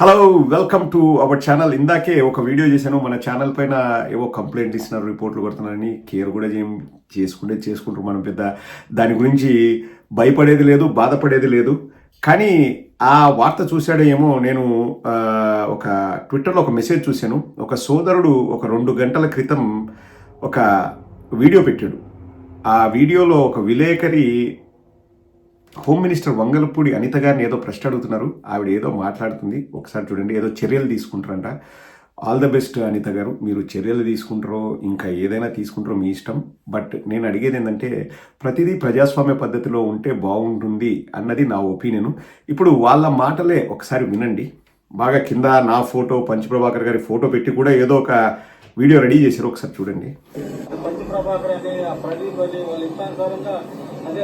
Hello welcome to our channel ఇందాకే ఒక video చేశాను. మన ఛానల్ పైన ఏవో కంప్లైంట్ ఇస్తున్నారు రిపోర్ట్లు కొడుతున్నారని. కేర్ కూడా చేయం చేసుకుంటే చేసుకుంటారు మనం పెద్ద. దాని గురించి భయపడేది లేదు బాధపడేది లేదు. కానీ ఆ వార్త చూశాడో ఏమో నేను ఒక ట్విట్టర్లో ఒక మెసేజ్ చూశాను. ఒక సోదరుడు ఒక రెండు గంటల క్రితం ఒక వీడియో పెట్టాడు. ఆ వీడియోలో ఒక విలేకరి హోమ్ మినిస్టర్ వంగలపూడి అనిత గారిని ఏదో ప్రశ్న అడుగుతున్నారు. ఆవిడ ఏదో మాట్లాడుతుంది. ఒకసారి చూడండి. ఏదో చర్యలు తీసుకుంటారంట. ఆల్ ద బెస్ట్ అనిత గారు. మీరు చర్యలు తీసుకుంటారో ఇంకా ఏదైనా తీసుకుంటారో మీ ఇష్టం. బట్ నేను అడిగేది ఏంటంటే ప్రతిదీ ప్రజాస్వామ్య పద్ధతిలో ఉంటే బాగుంటుంది అన్నది నా ఒపీనియన్ ఇప్పుడు వాళ్ళ మాటలే ఒకసారి వినండి. బాగా కింద నా ఫోటో పంచప్రభాకర్ గారి ఫోటో పెట్టి కూడా ఏదో ఒక వీడియో రెడీ చేశారు. ఒకసారి చూడండి. అదే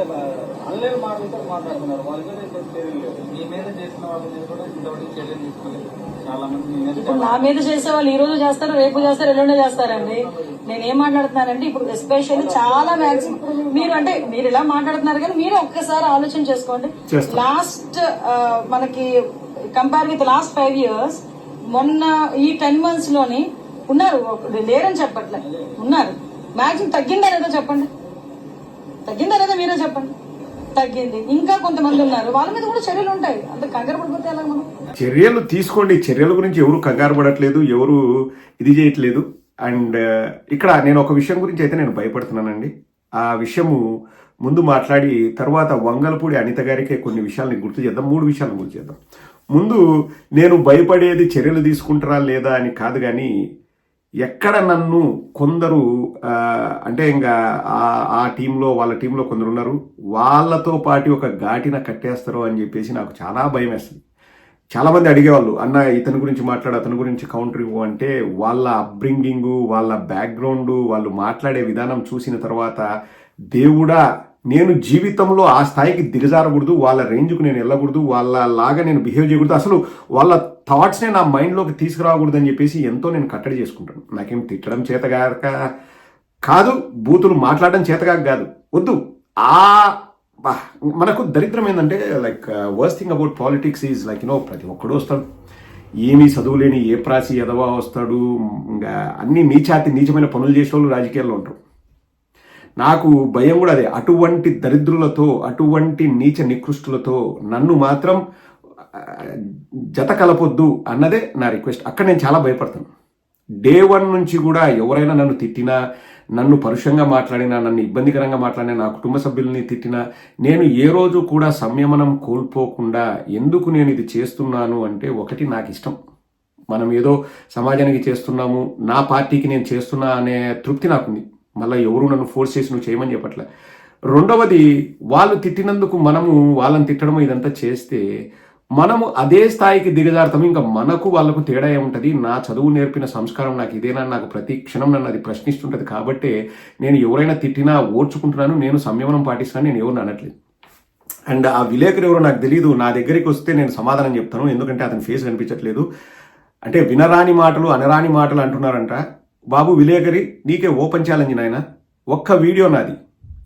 ఆన్లైన్ మాటలతో మాట్లాడుతున్నారు. వాళ్ళ మీద ఇంకా చర్యలు లేవు. మీ మీద చేసిన వాళ్ళ మీద కూడా ఇంతవరకు చర్యలు తీసుకోలేదు. చాలా మంది మీ మీద ఇప్పుడు నా మీద చేసే వాళ్ళు ఈ రోజు చేస్తారు రేపు చేస్తారు ఎల్లుండి చేస్తారండి. నేను ఏం మాట్లాడుతున్నానంటే ఇప్పుడు ఎస్పెషల్లీ చాలా మ్యాక్సిమం మీరు అంటే మీరు ఇలా మాట్లాడుతున్నారు కానీ మీరు ఒక్కసారి ఆలోచన చేసుకోండి. లాస్ట్ మనకి compare with last five years మొన్న ఈ టెన్ మంత్స్లోని ఉన్నారు. ఒక- లేరని చెప్పట్లే. ఉన్నారు. మ్యాక్సిమం తగ్గిందా లేదా చెప్పండి. తగ్గిందా లేదా మీరే చెప్పండి. తగ్గింది. ఇంకా కొంతమంది ఉన్నారు. వాళ్ళ మీద కూడా చర్యలు ఉంటాయి. అంత కంగారు పడిపోతే ఎలా మనం? చర్యలు తీసుకోండి. చర్యల గురించి ఎవరు కంగారు పడట్లేదు. ఎవరు ఇది చేయట్లేదు. అండ్ ఇక్కడ నేను ఒక విషయం గురించి అయితే నేను భయపడుతున్నానండి. ఆ విషయము ముందు మాట్లాడి తర్వాత వంగలపూడి అనిత గారికే కొన్ని విషయాలని గుర్తు చేద్దాం. మూడు విషయాలను గుర్తు చేద్దాం. ముందు నేను భయపడేది చర్యలు తీసుకుంటారా లేదా అని కాదు కానీ ఎక్కడ నన్ను కొందరు అంటే ఇంకా ఆ- ఆ టీంలో వాళ్ళ టీంలో కొందరు ఉన్నారు. వాళ్ళతో పాటు ఒక ఘాటిన కట్టేస్తారు అని చెప్పేసి నాకు చాలా భయం వేస్తుంది. చాలామంది అడిగేవాళ్ళు అన్న ఇతని గురించి మాట్లాడు అతని గురించి కౌంటర్ ఇవ్వు. అంటే వాళ్ళ అప్బ్రింగింగ్ వాళ్ళ బ్యాక్గ్రౌండ్ వాళ్ళు మాట్లాడే విధానం చూసిన తర్వాత దేవుడా నేను జీవితంలో ఆ స్థాయికి దిగజారకూడదు వాళ్ళ రేంజ్కు నేను వెళ్ళకూడదు వాళ్ళ లాగా నేను బిహేవ్ చేయకూడదు. అసలు వాళ్ళ థాట్స్నే నా మైండ్లోకి తీసుకురాకూడదని చెప్పేసి ఎంతో నేను కట్టడి చేసుకుంటాను. నాకేం తిట్టడం చేతగాక కాదు బూతులు మాట్లాడడం చేతగాక కాదు. వద్దు. ఆ మనకు దరిద్రం ఏంటంటే like worst thing about politics is like you know ప్రతి ఒక్కడు వస్తాడు. ఏమీ చదువు లేని ఏ ప్రాసి ఎదవా వస్తాడు ఇంకా అన్ని నీచాతి నీచమైన పనులు చేసే వాళ్ళు రాజకీయాల్లో ఉంటారు. నాకు భయం కూడా అదే. అటువంటి దరిద్రులతో అటువంటి నీచ నికృష్టులతో నన్ను మాత్రం జత కలపొద్దు అన్నదే నా రిక్వెస్ట్. అక్కడ నేను చాలా భయపడతాను. డే వన్ నుంచి కూడా ఎవరైనా నన్ను తిట్టినా నన్ను పరుషంగా మాట్లాడినా నన్ను ఇబ్బందికరంగా మాట్లాడినా నా కుటుంబ సభ్యుల్ని తిట్టినా నేను ఏ రోజు కూడా సంయమనం కోల్పోకుండా ఎందుకు నేను ఇది చేస్తున్నాను అంటే ఒకటి నాకు ఇష్టం. మనం ఏదో సమాజానికి చేస్తున్నాము నా పార్టీకి నేను చేస్తున్నా అనే తృప్తి నాకుంది. మళ్ళీ ఎవరు నన్ను ఫోర్స్ చేసి నువ్వు చేయమని చెప్పట్లే. రెండవది వాళ్ళు తిట్టినందుకు మనము వాళ్ళని తిట్టడము ఇదంతా చేస్తే మనము అదే స్థాయికి దిగజారుతాం ఇంకా మనకు వాళ్ళకు తేడా ఏముంటుంది? నా చదువు నేర్పిన సంస్కారం నాకు ఇదేనా? నాకు ప్రతి క్షణం నన్ను అది ప్రశ్నిస్తుంటుంది. కాబట్టి నేను ఎవరైనా తిట్టినా ఓర్చుకుంటున్నాను. నేను సంయమనం పాటిస్తున్నాను నేను ఎవరిని అనట్లేదు. అండ్ ఆ విలేకరు ఎవరో నాకు తెలియదు నా దగ్గరికి వస్తే నేను సమాధానం చెప్తాను. ఎందుకంటే అతని ఫేస్ కనిపించట్లేదు. అంటే వినరాని మాటలు అనరాని మాటలు అంటున్నారంట. బాబు విలేకరి నీకే ఓపెన్ ఛాలెంజ్ నాయన. ఒక్క వీడియో నాది.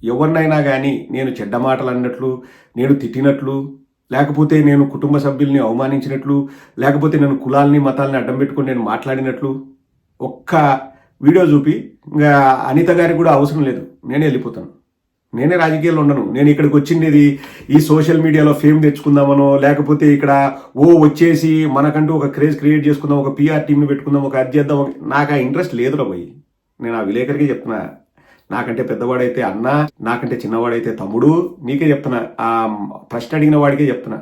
ఎవరినైనా కానీ నేను చెడ్డ మాటలు అన్నట్లు నేను తిట్టినట్లు లేకపోతే నేను కుటుంబ సభ్యుల్ని అవమానించినట్లు లేకపోతే నేను కులాల్ని మతాల్ని అడ్డం పెట్టుకుని నేను మాట్లాడినట్లు ఒక్క వీడియో చూపి ఇంకా అనిత గారికి కూడా అవసరం లేదు. నేనే వెళ్ళిపోతాను. నేనే రాజకీయాల్లో ఉండను. నేను ఇక్కడికి వచ్చిండేది ఈ సోషల్ మీడియాలో ఫేమ్ తెచ్చుకుందామనో లేకపోతే ఇక్కడ ఓ వచ్చేసి మనకంటూ ఒక క్రేజ్ క్రియేట్ చేసుకుందాం ఒక పిఆర్ టీమ్ని పెట్టుకుందాం ఒక అది చేద్దాం నాకు ఆ ఇంట్రెస్ట్ లేదురా పోయి నేను ఆ విలేకరికి చెప్తున్నా. నాకంటే పెద్దవాడైతే అన్న నాకంటే చిన్నవాడైతే తమ్ముడు నీకే చెప్తున్నా. ఆ ప్రశ్న అడిగిన వాడికే చెప్తున్నా.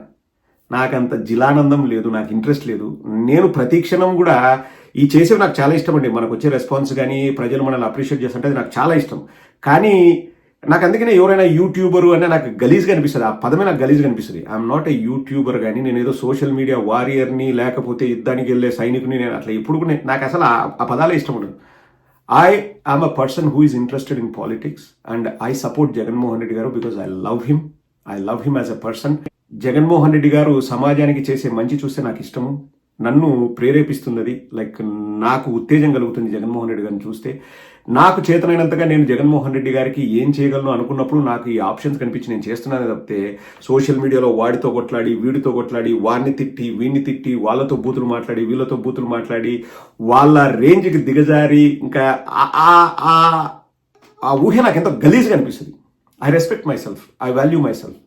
నాకంత జిలానందం లేదు నాకు ఇంట్రెస్ట్ లేదు. నేను ప్రతి క్షణం కూడా ఈ చేసేవి నాకు చాలా ఇష్టం అండి. మనకు వచ్చే రెస్పాన్స్ కానీ ప్రజలు మనల్ని అప్రిషియేట్ చేస్తుంటే అది నాకు చాలా ఇష్టం. కానీ నాకు అందుకనే ఎవరైనా యూట్యూబర్ అనే నాకు గలీజ్గా అనిపిస్తుంది ఆ పదమే నాకు గలీజ్గా అనిపిస్తుంది ఐఎమ్ నాట్ ఏ యూట్యూబర్ కానీ నేను ఏదో సోషల్ మీడియా వారియర్ని లేకపోతే యుద్ధానికి వెళ్ళే సైనికుని నేను అట్లా ఎప్పుడు నేను- నాకు అసలు ఆ- ఆ పదాలే ఇష్టం ఉండదు. I am a person who is interested in politics and I support Jaganmohan Reddy garu because I love him I love him as a person Jaganmohan Reddy garu సమాజానికి చేసే మంచి చూస్తే నాకు ఇష్టము. నన్ను ప్రేరేపిస్తున్నది లైక్ నాకు ఉత్తేజం కలుగుతుంది జగన్మోహన్ రెడ్డి గారిని చూస్తే. నాకు చేతనైనంతగా నేను జగన్మోహన్ రెడ్డి గారికి ఏం చేయగలను అనుకున్నప్పుడు నాకు ఈ ఆప్షన్స్ కనిపించి నేను చేస్తున్నానే తప్పితే సోషల్ మీడియాలో వాడితో కొట్లాడి వీడితో కొట్లాడి వాడిని తిట్టి వీడిని తిట్టి వాళ్ళతో బూతులు మాట్లాడి వీళ్ళతో బూతులు మాట్లాడి వాళ్ళ రేంజ్కి దిగజారి ఇంకా ఆ- ఆ- ఆ- ఆ ఊహ నాకు ఎంతో గలీజ్గా అనిపిస్తుంది. I respect myself I value myself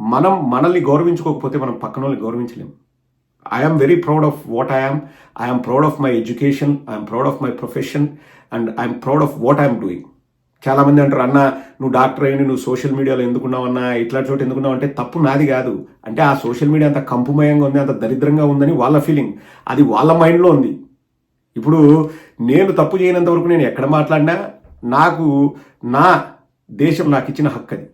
మనం మనల్ని గౌరవించుకోకపోతే మనం పక్కన వాళ్ళని గౌరవించలేము I'm very proud of what I'm I'm proud of my education I'm proud of my profession and I'm proud of what I'm doing. చాలామంది అంటారు అన్న నువ్వు డాక్టర్ అయ్యి నువ్వు సోషల్ మీడియాలో ఎందుకున్నావు అన్న ఇట్లా చోట ఎందుకున్నావు? అంటే తప్పు నాది కాదు. అంటే ఆ సోషల్ మీడియా అంత కంపుమయంగా ఉంది అంత దరిద్రంగా ఉందని వాళ్ళ ఫీలింగ్. అది వాళ్ళ మైండ్లో ఉంది. ఇప్పుడు నేను తప్పు చేయనంత వరకు నేను ఎక్కడ మాట్లాడినా నాకు నా దేశం నాకు ఇచ్చిన హక్కు అది.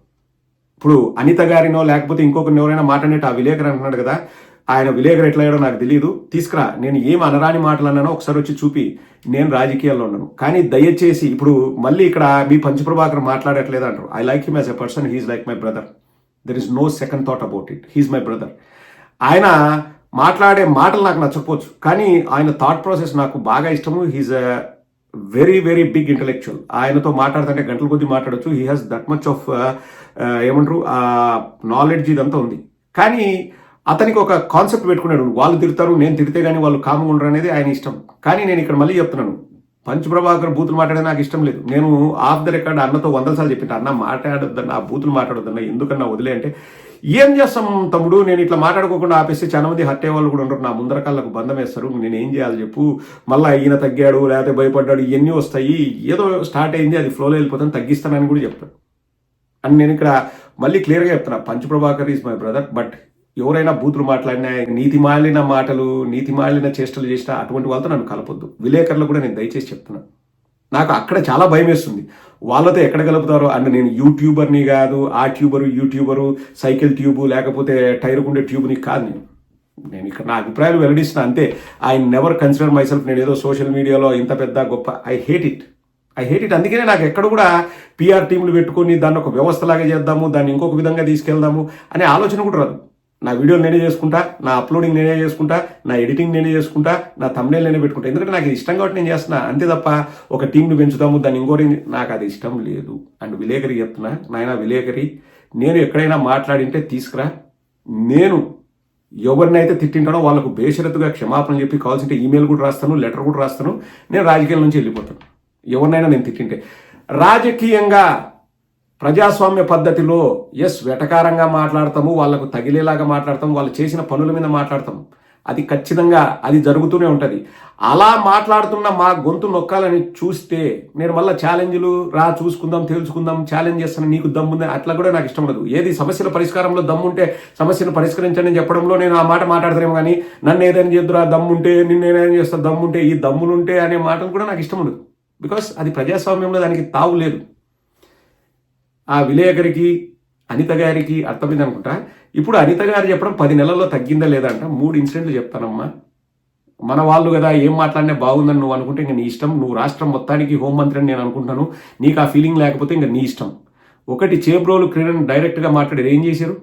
ఇప్పుడు అనిత గారినో లేకపోతే ఇంకొకరిని ఎవరైనా మాట్లాడినట్టు ఆ విలేకరు అంటున్నాడు కదా ఆయన విలేకరు ఎట్లయ్యాడో నాకు తెలియదు తీసుకురా నేను ఏం అనరాని మాటలు అన్నానో ఒకసారి వచ్చి చూపి. నేను రాజకీయాల్లో ఉన్నాను. కానీ దయచేసి ఇప్పుడు మళ్ళీ ఇక్కడ మీ పంచప్రభాకర్ మాట్లాడట్లేదు అంటారు. I like him as a person he's like my brother there is no second thought about it he's my brother ఆయన మాట్లాడే మాటలు నాకు నచ్చకపోవచ్చు. కానీ ఆయన థాట్ ప్రాసెస్ నాకు బాగా ఇష్టము. He's a very very big intellectual ఆయనతో మాట్లాడుతుంటే గంటల కొద్ది మాట్లాడొచ్చు. He has that much of ఏమంటారు? నాలెడ్జ్ ఇదంతా ఉంది. కానీ అతనికి ఒక కాన్సెప్ట్ పెట్టుకున్నాడు. వాళ్ళు తిడతారు నేను తిడితే కానీ వాళ్ళు కామంగా ఉండరు అనేది ఆయన ఇష్టం. కానీ నేను ఇక్కడ మళ్ళీ చెప్తున్నాను. పంచప్రభాకర్ బూతులు మాట్లాడే నాకు ఇష్టం లేదు. నేను ఆఫ్ ద రికార్డ్ అన్నతో వందల సార్లు చెప్పిన అన్న మాట్లాడొద్దన్న ఆ బూతులు మాట్లాడొద్దన్న ఎందుకన్నా వదిలే అంటే ఏం చేస్తాం తమ్ముడు? నేను ఇట్లా మాట్లాడుకోకుండా ఆపేస్తే చాలా మంది హట్టే వాళ్ళు కూడా ఉండరు. నా ముందర కాళ్ళకు బంధం వేస్తారు. నేను ఏం చేయాలి చెప్పు. మళ్ళీ ఈయన తగ్గాడు లేకపోతే భయపడ్డాడు ఇవన్నీ వస్తాయి. ఏదో స్టార్ట్ అయింది అది ఫ్లోలో వెళ్ళిపోతాను తగ్గిస్తానని కూడా చెప్తాను అని నేను ఇక్కడ మళ్ళీ క్లియర్గా చెప్తున్నా. Panchaprabhakar is my brother but ఎవరైనా బూతులు మాట్లాడినా నీతి మాలిన మాటలు నీతి మాలిన చేష్టలు చేసినా అటువంటి వాళ్ళతో నన్ను కలపొద్దు. విలేకరులు కూడా నేను దయచేసి చెప్తున్నా. నాకు అక్కడ చాలా భయం వేస్తుంది. వాళ్ళతో ఎక్కడ కలుపుతారో అంటే నేను యూట్యూబర్ని కాదు ఆ ట్యూబరు యూట్యూబరు సైకిల్ ట్యూబు లేకపోతే టైర్ ఉండే ట్యూబ్ని కాదు నేను. నేను ఇక్కడ నా అభిప్రాయాలు వెల్లడిస్తున్నా అంతే. I never consider myself నేను ఏదో సోషల్ మీడియాలో ఇంత పెద్ద గొప్ప I hate it. I hate it. అందుకనే నాకు ఎక్కడ కూడా పిఆర్ టీంలు పెట్టుకొని దాన్ని ఒక వ్యవస్థలాగా చేద్దాము దాన్ని ఇంకొక విధంగా తీసుకెళ్దాము అనే ఆలోచన కూడా రాదు. నా వీడియోలు నేనే చేసుకుంటా నా అప్లోడింగ్ నేనే చేసుకుంటా నా ఎడిటింగ్ నేనే చేసుకుంటా నా తమ్నేలు నేనే పెట్టుకుంటా. ఎందుకంటే నాకు ఇది ఇష్టం కాబట్టి నేను చేస్తున్నా. అంతే తప్ప ఒక టీంని పెంచుతాము దాన్ని ఇంకోటి నాకు అది ఇష్టం లేదు. అండ్ విలేకరి చెప్తున్నా నాయన విలేకరి నేను ఎక్కడైనా మాట్లాడింటే తీసుకురా. నేను ఎవరినైతే తిట్టింటానో వాళ్ళకు బేషరతుగా క్షమాపణ చెప్పి కావాల్సింటే ఈమెయిల్ కూడా రాస్తాను లెటర్ కూడా రాస్తాను. నేను రాజకీయాల నుంచి వెళ్ళిపోతాను. ఎవరినైనా నేను తిట్టింటే. రాజకీయంగా ప్రజాస్వామ్య పద్ధతిలో ఎస్ వెటకారంగా మాట్లాడతాము వాళ్ళకు తగిలేలాగా మాట్లాడతాము వాళ్ళు చేసిన పనుల మీద మాట్లాడతాము. అది ఖచ్చితంగా అది జరుగుతూనే ఉంటుంది. అలా మాట్లాడుతున్న మా గొంతు నొక్కాలని చూస్తే నేను మళ్ళీ ఛాలెంజ్లు రా చూసుకుందాం తేల్చుకుందాం ఛాలెంజ్ చేస్తాను నీకు దమ్ముంది అట్లా కూడా నాకు ఇష్టం ఉండదు. ఏది సమస్యల పరిష్కారంలో దమ్ముంటే సమస్యను పరిష్కరించండి చెప్పడంలో నేను ఆ మాట మాట్లాడతానేమో కానీ నన్ను ఏదైనా చేద్దురా దమ్ముంటే నిన్ను ఏదైనా చేస్తా దమ్ముంటే ఈ దమ్ములుంటే అనే మాటలు కూడా నాకు ఇష్టం ఉండదు. బికాస్ అది ప్రజాస్వామ్యంలో దానికి తావు లేదు. ఆ విలేకరికి అనిత గారికి అర్థమైంది అనుకుంటా? ఇప్పుడు అనిత గారు చెప్పడం పది నెలల్లో తగ్గిందా లేదా అంట? మూడు ఇన్సిడెంట్లు చెప్తానమ్మా. మన వాళ్ళు కదా ఏం మాట్లాడినా బాగుందని నువ్వు అనుకుంటే ఇంకా నీ ఇష్టం. నువ్వు రాష్ట్రం మొత్తానికి హోంమంత్రి అని నేను అనుకుంటాను. నీకు ఆ ఫీలింగ్ లేకపోతే ఇంకా నీ ఇష్టం. ఒకటి చేబ్రోలు క్రీడను డైరెక్ట్గా మాట్లాడారు ఏం చేశారు?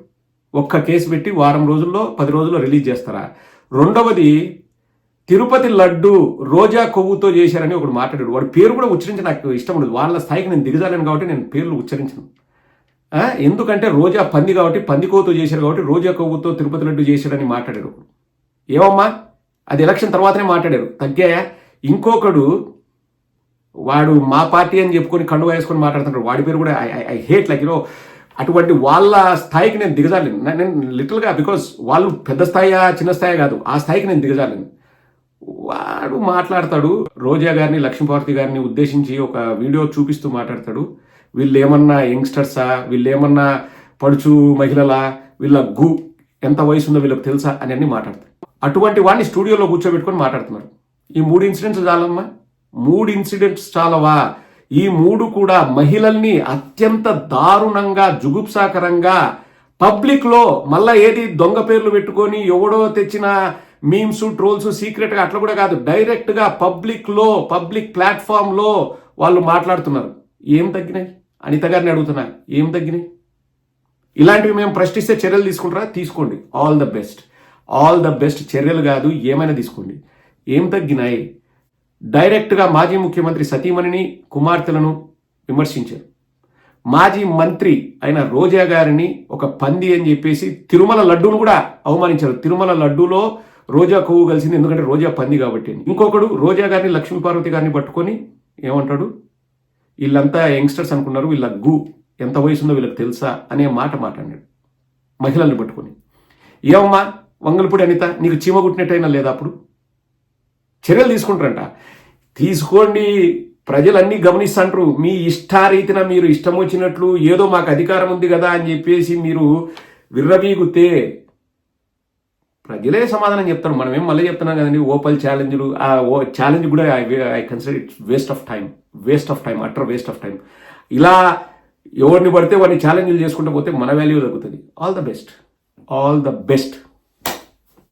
ఒక్క కేసు పెట్టి వారం రోజుల్లో పది రోజుల్లో రిలీజ్ చేస్తారా? రెండవది తిరుపతి లడ్డు రోజా కొవ్వుతో చేశారని ఒకడు మాట్లాడాడు. వాడి పేరు కూడా ఉచ్చరించి నాకు ఇష్టం ఉండదు. వాళ్ళ స్థాయికి నేను దిగజాలను కాబట్టి నేను పేర్లు ఉచ్చరించను. ఎందుకంటే రోజా పంది కాబట్టి పంది కొవ్వుతో చేశారు కాబట్టి రోజా కొవ్వుతో తిరుపతి లడ్డు చేశాడని మాట్లాడారు. ఏమమ్మా అది ఎలక్షన్ తర్వాతనే మాట్లాడారు. తగ్గాయా? ఇంకొకడు వాడు మా పార్టీ అని చెప్పుకొని కండు వేసుకొని మాట్లాడుతున్నాడు వాడి పేరు కూడా ఐ హేట్ లైక్ యూనో అటువంటి వాళ్ళ స్థాయికి నేను దిగజాలేను నేను లిటిల్గా బికాస్ వాళ్ళు పెద్ద స్థాయా చిన్న స్థాయి కాదు. ఆ స్థాయికి నేను దిగజాలేను వాడు మాట్లాడతాడు. రోజా గారిని లక్ష్మీపార్వతి గారిని ఉద్దేశించి ఒక వీడియో చూపిస్తూ మాట్లాడతాడు. వీళ్ళు ఏమన్నా యంగ్స్టర్సా? వీళ్ళు ఏమన్నా పడుచు మహిళలా? వీళ్ళ గు ఎంత వయసు ఉందో వీళ్ళకి తెలుసా? అని అన్ని మాట్లాడతారు. అటువంటి వాడిని స్టూడియోలో కూర్చోబెట్టుకొని మాట్లాడుతున్నారు. ఈ మూడు ఇన్సిడెంట్స్ చాలమ్మా. మూడు ఇన్సిడెంట్స్ చాలవా? ఈ మూడు కూడా మహిళల్ని అత్యంత దారుణంగా జుగుప్సాకరంగా పబ్లిక్లో మళ్ళా ఏది దొంగ పేర్లు పెట్టుకొని ఎవడో తెచ్చిన మీమ్స్ ట్రోల్స్ సీక్రెట్గా అట్లా కూడా కాదు. డైరెక్ట్గా పబ్లిక్లో పబ్లిక్ ప్లాట్ఫామ్లో వాళ్ళు మాట్లాడుతున్నారు. ఏం తగ్గినాయి? అనిత గారిని అడుగుతున్నా ఏం తగ్గినాయి? ఇలాంటివి మేము ప్రశ్నిస్తే చర్యలు తీసుకుంటారా? తీసుకోండి. All the best all the best చర్యలు కాదు ఏమైనా తీసుకోండి. ఏం తగ్గినాయి? డైరెక్ట్గా మాజీ ముఖ్యమంత్రి సతీమణిని కుమార్తెలను విమర్శించారు. మాజీ మంత్రి అయిన రోజా గారిని ఒక పంది అని చెప్పేసి తిరుమల లడ్డూను కూడా అవమానించారు. తిరుమల లడ్డూలో రోజా కొవ్వు కలిసింది ఎందుకంటే రోజా పంది కాబట్టి ఇంకొకడు రోజా గారిని లక్ష్మీపార్వతి గారిని పట్టుకొని ఏమంటాడు? వీళ్ళంతా యంగ్స్టర్స్ అనుకున్నారు వీళ్ళ గు ఎంత వయసు ఉందో వీళ్ళకి తెలుసా అనే మాట మాట్లాడాడు మహిళల్ని పట్టుకొని ఏమమ్మా వంగలపూడి అనిత నీకు చీమ కుట్టినట్టయినా లేదా అప్పుడు? చర్యలు తీసుకుంటారంట. తీసుకోండి ప్రజలన్నీ గమనిస్తుంటారు మీ ఇష్టారీతిన మీరు ఇష్టం వచ్చినట్లు ఏదో మాకు అధికారం ఉంది కదా అని చెప్పేసి మీరు విర్రవీగుతే ప్రజలే సమాధానం చెప్తారు. మనం ఏం మళ్ళీ చెప్తున్నాం కదండి ఓపల్ ఛాలెంజ్లు ఆ ఓ ఛాలెంజ్ కూడా I consider it's waste of time waste of time utter waste of time ఇలా ఎవరిని పడితే వాడిని ఛాలెంజ్లు చేసుకుంటూ పోతే మన వాల్యూ తగ్గుతుంది. All the best. All the best.